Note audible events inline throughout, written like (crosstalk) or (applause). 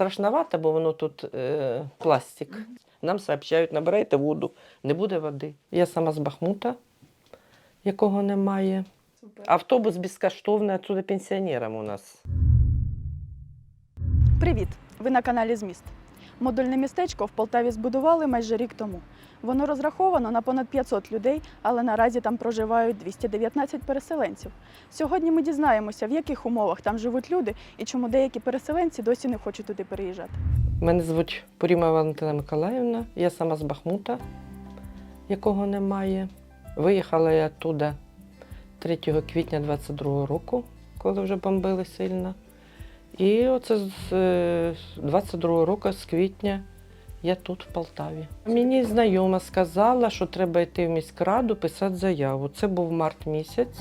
Страшновато, бо воно тут е, пластик. Нам сообщають, набирайте воду, не буде води. Я сама з Бахмута, якого немає. Автобус безкоштовний отсюди пенсіонерам у нас. Привіт! Ви на каналі Зміст. Модульне містечко в Полтаві збудували майже рік тому. Воно розраховано на понад 500 людей, але наразі там проживають 219 переселенців. Сьогодні ми дізнаємося, в яких умовах там живуть люди і чому деякі переселенці досі не хочуть туди переїжджати. Мене звуть Поріма Валентина Миколаївна, я сама з Бахмута, якого немає. Виїхала я туди 3 квітня 22 року, коли вже бомбили сильно. І оце з е, 22 року, з квітня, я тут, в Полтаві. Мені знайома сказала, що треба йти в міськраду писати заяву. Це був март місяць.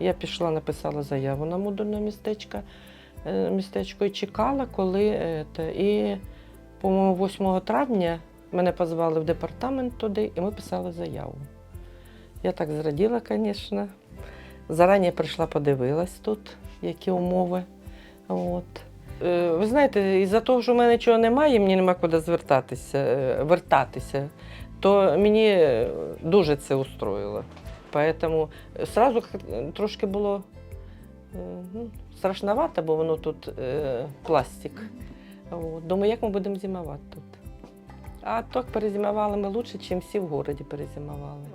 Я пішла, написала заяву на модульне містечко, е, містечко і чекала, коли. е, і по-моєму, 8 травня мене позвали в департамент туди, і ми писали заяву. Я так зраділа, звісно. Зарані прийшла, подивилась тут, які умови. От. Е, Ви знаєте, із-за того, що в мене нічого немає, мені нема куди звертатися, е, вертатися, то мені дуже це устроїло. Тому одразу трошки було е, ну, страшновато, бо воно тут е, пластик. От. Думаю, як ми будемо зимувати тут. А так перезимували ми краще, ніж всі в місті перезимували.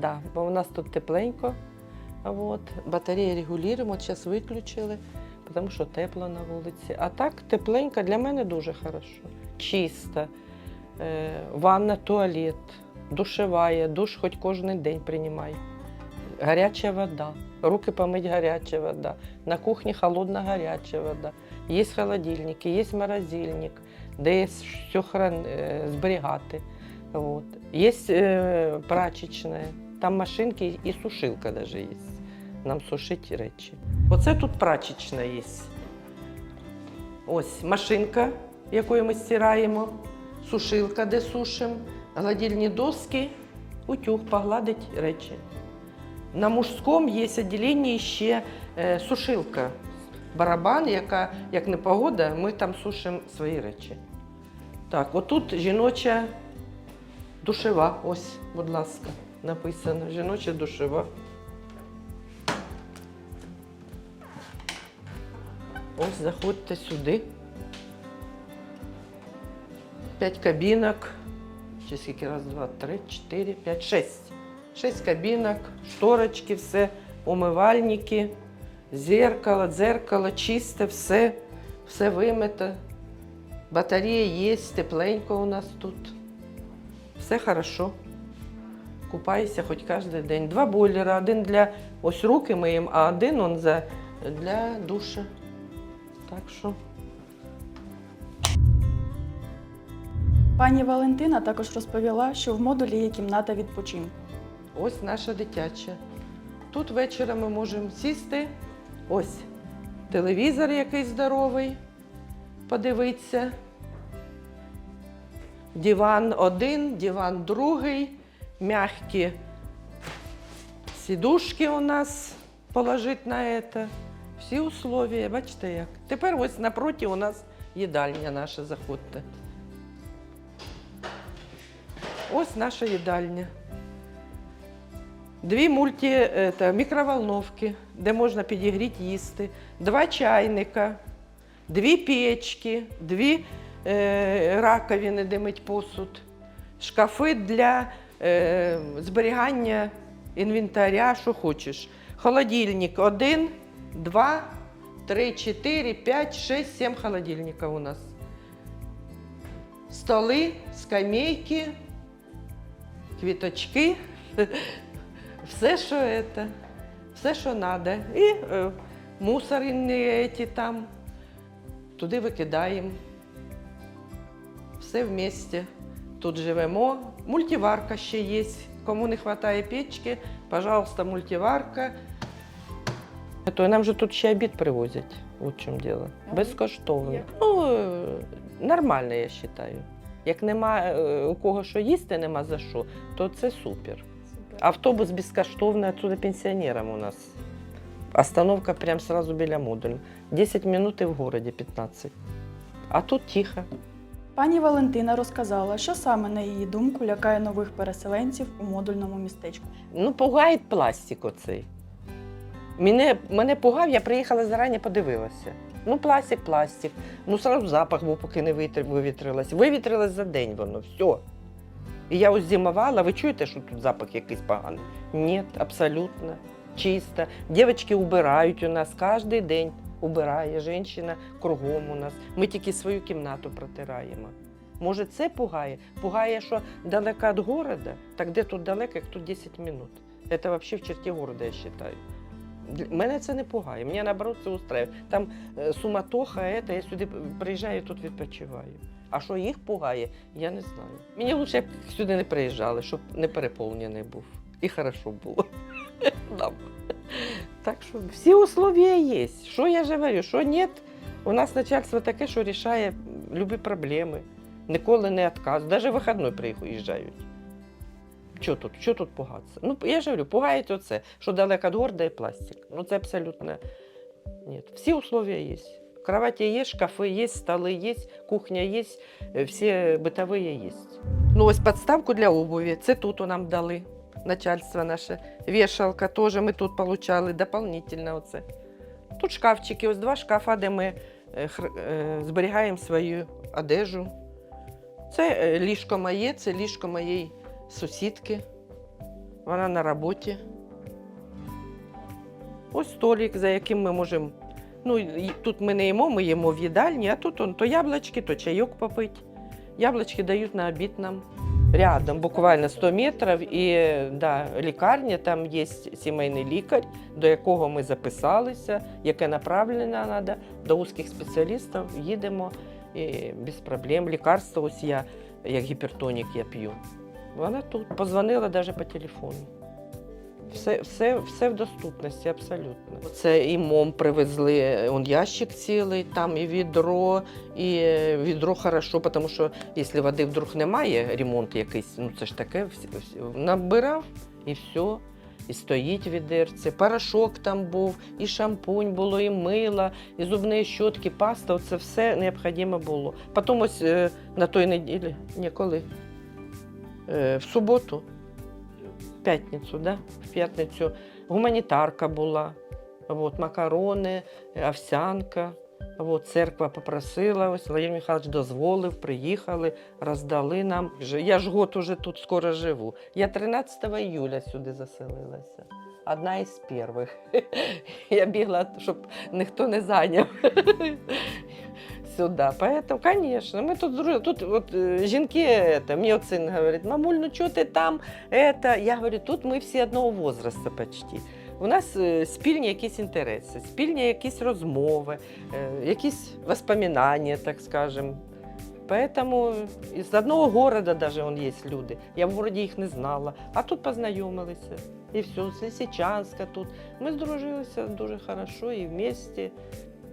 Да, бо у нас тут тепленько. От. Батареї регулюємо, зараз виключили, тому що тепло на вулиці. А так тепленько для мене дуже хорошо. Чисто. Е, ванна, туалет, душевая, душ хоч кожен день приймай. Гаряча вода, руки помить гаряча вода. На кухні холодна гаряча вода. Є холодильники, є морозильник, де є все хран... зберігати. Вот. Є е, прачечна, там машинки і сушилка навіть є. Нам сушить речі. Оце тут прачечна є. Ось машинка, якою ми стираємо, сушилка, де сушимо, гладильні доски, утюг, погладить речі. На мужському є відділення ще е, сушилка, барабан, яка, як не погода, ми там сушимо свої речі. Так, отут жіноча душева. Ось, будь ласка, написано. Жіноча душева. Ось заходьте сюди. П'ять кабінок. Чи скільки раз, два, три, чотири, п'ять, шесть. Шесть кабінок, шторочки, все, умивальники, зеркало, дзеркало, чисте, все, все вимите. Батарея є, тепленько у нас тут. Все хорошо. Купаюся хоч кожен день. Два бойлера, один для ось руки миємо, а один он за, для душа. Так що. Пані Валентина також розповіла, що в модулі є кімната відпочинку. Ось наша дитяча. Тут ввечері ми можемо сісти. Ось телевізор який здоровий, подивитися. Диван один, диван другий, м'які сідушки у нас положить на це. Всі условия, бачите як. Тепер ось напроти у нас їдальня наша, заходьте. Ось наша їдальня. Дві мульті е, та, мікроволновки, де можна підігріти їсти, два чайника, дві печки, дві е, раковини, де мить посуд, шкафи для е, зберігання інвентаря, що хочеш. Холодильник один, два, три, чотири, п'ять, шість, сім холодильників у нас. Столи, скамейки, квіточки. (laughs) все, що это, все, що треба. І е, мусорні ці там, туди викидаємо. Все вместе. Тут живемо. Мультиварка ще є. Кому не вистачає печки, пожалуйста, мультиварка. То нам же тут ще обід привозять. От в чому діло. Безкоштовно. Ну, нормально, я вважаю. Як нема е, у кого що їсти, нема за що, то це супер. Автобус безкоштовный отсюда пенсионерам у нас. Остановка прям сразу біля модуля. 10 минут и в городе 15. А тут тихо. Пані Валентина розказала, що саме на її думку лякає нових переселенців у модульному містечку. Ну, пугає пластик оцей. Мене, мене пугав, я приїхала зарані, подивилася. Ну, пластик, пластик. Ну, сразу запах був, поки не вивітрилось. Вивітрилось за день воно, все. І я ось зимувала, ви чуєте, що тут запах якийсь поганий? Ні, абсолютно. Чисто. Дівчатки убирають у нас кожен день. Убирає жінка кругом у нас. Ми тільки свою кімнату протираємо. Може, це пугає? Пугає, що далеко від города, так де тут далеко, як тут 10 минут. Це взагалі в черті города, я вважаю. Мене це не пугає, мене наоборот це устраює. Там е, суматоха, это, я сюди приїжджаю, тут відпочиваю. А що їх пугає, я не знаю. Мені лучше б сюди не приїжджали, щоб не переповнений був. І хорошо було. (laughs) Нам. Так що всі условия є. Що я говорю, що ні, у нас начальство таке, що рішає любі проблеми. Ніколи не відказ. Навіть вихідний приїжджають. Що тут? Що тут пугатися? Ну, я ж говорю, пугають оце, що далеко від города і пластик. Ну, це абсолютно ні. Всі условия є. Кровати є, шкафи є, столи є, кухня є, е, всі битові є. Ну, ось підставку для обуви. Це тут нам дали. Начальство наше. Вішалка теж ми тут отримали дополнительно. Оце. Тут шкафчики, ось два шкафа, де ми е, е, зберігаємо свою одежу. Це ліжко моє, це ліжко моєї сусідки. Вона на роботі. Ось столик, за яким ми можемо. Ну, тут ми не їмо, ми їмо в їдальні, а тут он, то яблучки, то чайок попити. Яблучки дають на обід нам. Рядом, буквально 100 метрів, і да, лікарня, там є сімейний лікар, до якого ми записалися, яке направлення треба, до узких спеціалістів їдемо і без проблем. Лікарства ось я, як гіпертонік, я п'ю. Вона тут позвонила навіть по телефону. Все, все, все в доступності, абсолютно. Це і мом привезли, он ящик цілий, там і відро, і е, відро хорошо, тому що якщо води вдруг немає, ремонт якийсь, ну це ж таке, набирав і все. І стоїть в відерці, порошок там був, і шампунь було, і мило, і зубні щотки, паста, це все необхідно було. Потім ось е, на той неділі, ні, коли? Е, в суботу, в п'ятницю, да? в п'ятницю гуманітарка була, от, макарони, овсянка. От, церква попросила, ось Владимир Михайлович дозволив, приїхали, роздали нам. Я ж год уже тут скоро живу. Я 13 июля сюди заселилася. Одна із перших. (laughs) Я бігла, щоб ніхто не зайняв сюди. Поэтому, конечно, ми тут дружили. Тут от, е, жінки, это, мій от син говорить, мамуль, ну чого ти там? Это? Я говорю, тут ми всі одного возрасту почти. У нас е, спільні якісь інтереси, спільні якісь розмови, е, якісь воспоминання, так скажем. Поэтому з одного города даже он є люди. Я в городі їх не знала, а тут познайомилися. І все, з Лисичанська тут. Ми здружилися дуже хорошо і вместе.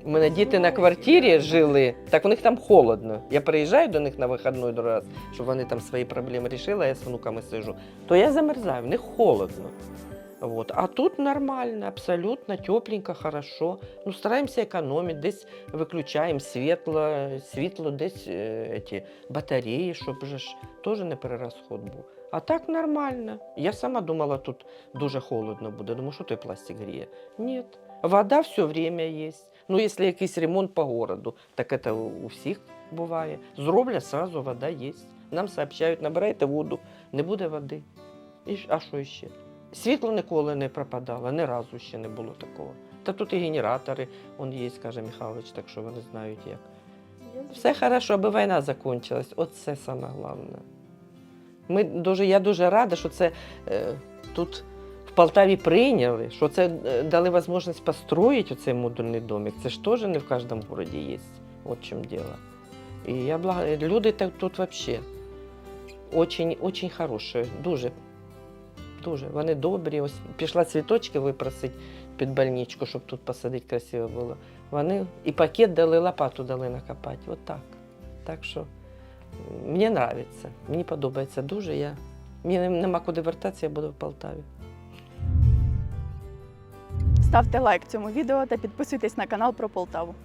У мене діти на квартирі жили, так у них там холодно. Я приїжджаю до них на вихідний раз, щоб вони там свої проблеми рішили, а я з внуками сижу. То я замерзаю, в них холодно. Вот. А тут нормально, абсолютно тепленько, хорошо. Ну, стараємося економити, десь виключаємо світло, світло, десь е, ті батареї, щоб вже ж теж не перерозход був. А так нормально. Я сама думала, тут дуже холодно буде. Думаю, що той пластик гріє. Ні. Вода все время є. Ну, якщо якийсь ремонт по городу, так це у всіх буває. Зроблять, сразу вода є. Нам сообщають, набирайте воду, не буде води. І, а що ще? Світло ніколи не пропадало, ні разу ще не було такого. Та тут і генератори, он є, каже Михайлович, так що вони знають як. Все хорошо, аби війна закінчилась. Оце саме головне. Ми дуже, я дуже рада, що це е, тут Полтаві прийняли, що це е, дали можливість построїти оцей модульний домик. Це ж теж не в кожному місті є. От чому діло. І я благ... люди тут взагалі очень, очень хороші, дуже. Дуже. Вони добрі. Ось пішла цвіточки випросити під больничку, щоб тут посадити красиво було. Вони і пакет дали, лопату дали накопати. От так. Так що мені подобається. Мені подобається дуже. Я... Мені нема куди вертатися, я буду в Полтаві. Ставте лайк цьому відео та підписуйтесь на канал про Полтаву.